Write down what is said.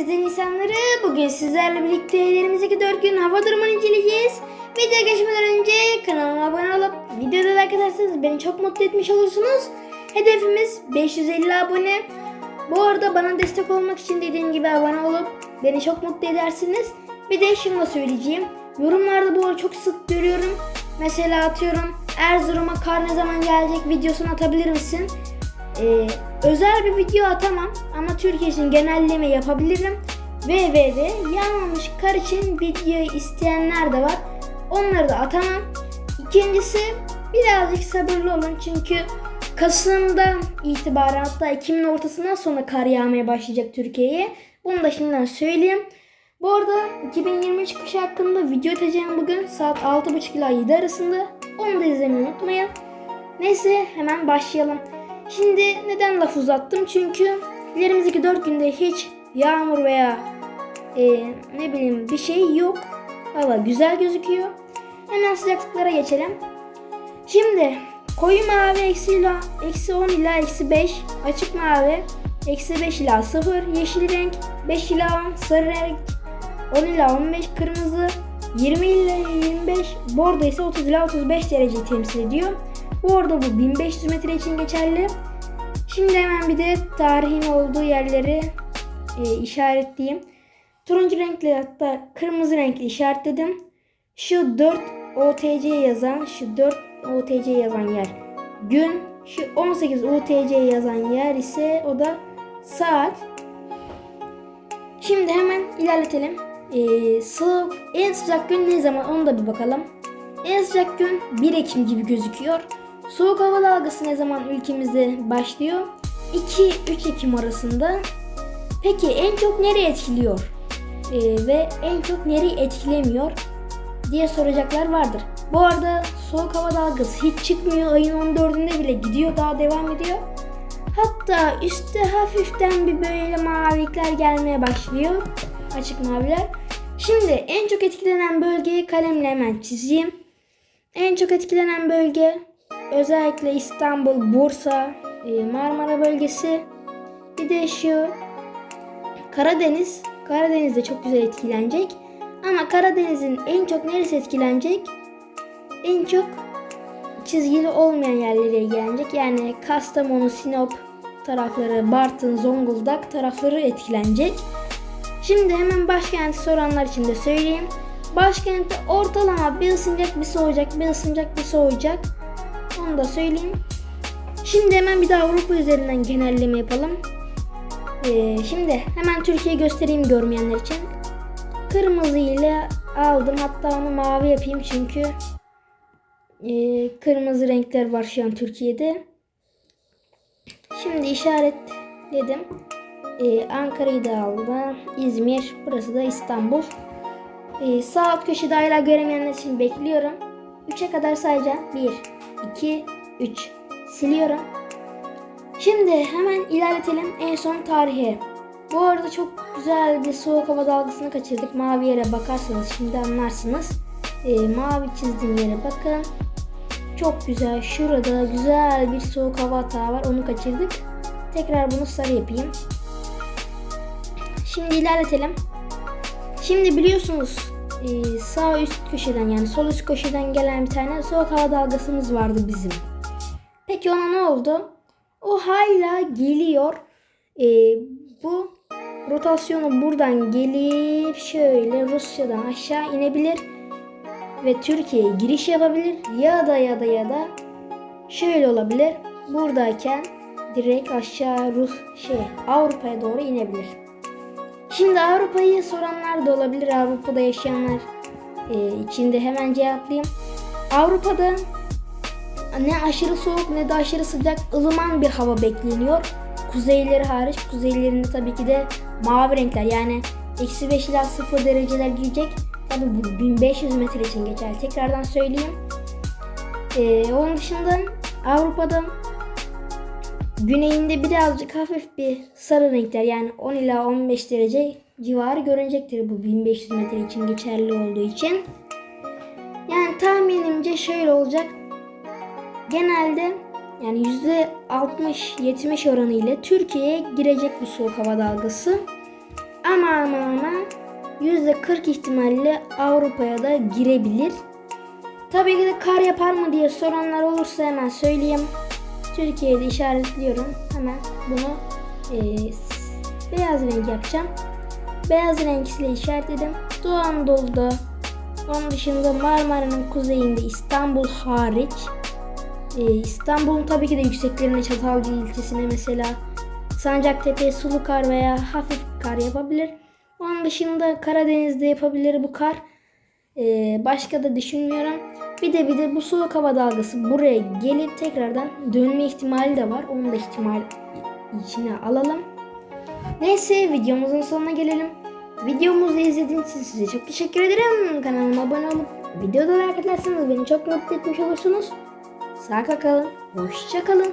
güzel insanları. Bugün sizlerle birlikte ellerimizdeki 4 gün hava durumunu inceleyeceğiz. Videoya geçmeden önce kanalıma abone olup videoda like atarsanız beni çok mutlu etmiş olursunuz. Hedefimiz 550 abone. Bu arada bana destek olmak için dediğim gibi abone olup beni çok mutlu edersiniz. Bir de şunu da söyleyeceğim. Yorumlarda bu arada çok sık görüyorum. Mesela atıyorum Erzurum'a kar ne zaman gelecek videosunu atabilir misin? Ee, özel bir video atamam ama Türkiye için genelleme yapabilirim. VV'de yanmamış kar için video isteyenler de var. Onları da atamam. İkincisi birazcık sabırlı olun çünkü Kasım'dan itibaren hatta Ekim'in ortasından sonra kar yağmaya başlayacak Türkiye'ye. Bunu da şimdiden söyleyeyim. Bu arada 2023 kışı hakkında video atacağım bugün saat 6.30 ila 7 arasında. Onu da izlemeyi unutmayın. Neyse hemen başlayalım. Şimdi neden laf uzattım? Çünkü ilerimizdeki 4 günde hiç yağmur veya e, ne bileyim bir şey yok. Hava güzel gözüküyor. Hemen sıcaklıklara geçelim. Şimdi koyu mavi eksi, ila, eksi 10 ila eksi 5, açık mavi eksi 5 ila 0, yeşil renk 5 ila 10, sarı renk 10 ila 15, kırmızı 20 ila 25, bordo ise 30 ila 35 derece temsil ediyor. Bu arada bu 1500 metre için geçerli. Şimdi hemen bir de tarihin olduğu yerleri e, işaretleyeyim. Turuncu renkli hatta kırmızı renkli işaretledim. Şu 4 OTC yazan, şu 4 OTC yazan yer gün. Şu 18 UTC yazan yer ise o da saat. Şimdi hemen ilerletelim. Ee, soğuk, en sıcak gün ne zaman onu da bir bakalım. En sıcak gün 1 Ekim gibi gözüküyor. Soğuk hava dalgası ne zaman ülkemizde başlıyor? 2-3 Ekim arasında. Peki en çok nereye etkiliyor? Ee, ve en çok nereyi etkilemiyor diye soracaklar vardır. Bu arada soğuk hava dalgası hiç çıkmıyor. Ayın 14'ünde bile gidiyor daha devam ediyor. Hatta üstte hafiften bir böyle mavilikler gelmeye başlıyor. Açık maviler. Şimdi en çok etkilenen bölgeyi kalemle hemen çizeyim. En çok etkilenen bölge özellikle İstanbul, Bursa, e, Marmara bölgesi. Bir de şu Karadeniz. Karadeniz de çok güzel etkilenecek. Ama Karadeniz'in en çok neresi etkilenecek? En çok çizgili olmayan yerlere ilgilenecek. Yani Kastamonu, Sinop tarafları, Bartın, Zonguldak tarafları etkilenecek. Şimdi hemen başkenti soranlar için de söyleyeyim. Başkentte ortalama bir ısınacak bir soğuyacak, bir ısınacak bir soğuyacak. Onu da söyleyeyim. Şimdi hemen bir daha Avrupa üzerinden genelleme yapalım. Ee, şimdi hemen Türkiye göstereyim görmeyenler için. Kırmızı ile aldım. Hatta onu mavi yapayım çünkü e, kırmızı renkler var şu an Türkiye'de. Şimdi işaretledim. Ee, Ankara'yı da aldım. İzmir. Burası da İstanbul. Ee, sağ alt köşede hala göremeyenler için bekliyorum. 3'e kadar sayacağım. 1, 2, 3. Siliyorum. Şimdi hemen ilerletelim en son tarihe. Bu arada çok güzel bir soğuk hava dalgasını kaçırdık. Mavi yere bakarsanız şimdi anlarsınız. Ee, mavi çizdiğim yere bakın. Çok güzel. Şurada güzel bir soğuk hava hata var. Onu kaçırdık. Tekrar bunu sarı yapayım. Şimdi ilerletelim. Şimdi biliyorsunuz e, sağ üst köşeden yani sol üst köşeden gelen bir tane soğuk hava dalgasımız vardı bizim. Peki ona ne oldu? O hala geliyor. E, bu rotasyonu buradan gelip şöyle Rusya'dan aşağı inebilir ve Türkiye'ye giriş yapabilir ya da ya da ya da şöyle olabilir. Buradayken direkt aşağı Rus şey Avrupa'ya doğru inebilir. Şimdi Avrupa'yı soranlar da olabilir. Avrupa'da yaşayanlar e, içinde hemen cevaplayayım. Avrupa'da ne aşırı soğuk ne de aşırı sıcak ılıman bir hava bekleniyor. Kuzeyleri hariç. Kuzeylerinde tabii ki de mavi renkler yani eksi 5 ila 0 dereceler girecek. Tabii bu 1500 metre için geçerli. Tekrardan söyleyeyim. Ee, onun dışında Avrupa'da güneyinde birazcık hafif bir sarı renkler yani 10 ila 15 derece civarı görünecektir bu 1500 metre için geçerli olduğu için. Yani tahminimce şöyle olacak. Genelde yani %60-70 oranı ile Türkiye'ye girecek bu soğuk hava dalgası. Ama ama ama ama %40 ihtimalle Avrupa'ya da girebilir. Tabii ki de kar yapar mı diye soranlar olursa hemen söyleyeyim. Türkiye'de işaretliyorum. Hemen bunu s- beyaz renk yapacağım. Beyaz renk ile işaretledim. Doğu Anadolu'da onun dışında Marmara'nın kuzeyinde İstanbul hariç ee, İstanbul'un tabii ki de yükseklerine Çatalca ilçesine mesela Sancaktepe sulu kar veya hafif kar yapabilir. Onun dışında Karadeniz'de yapabilir bu kar. Ee, başka da düşünmüyorum. Bir de bir de bu soğuk hava dalgası buraya gelip tekrardan dönme ihtimali de var. Onu da ihtimal içine alalım. Neyse videomuzun sonuna gelelim. Videomuzu izlediğiniz için size çok teşekkür ederim. Kanalıma abone olup videoda like ederseniz beni çok mutlu etmiş olursunuz. Sağ kalın. Hoşça kalın.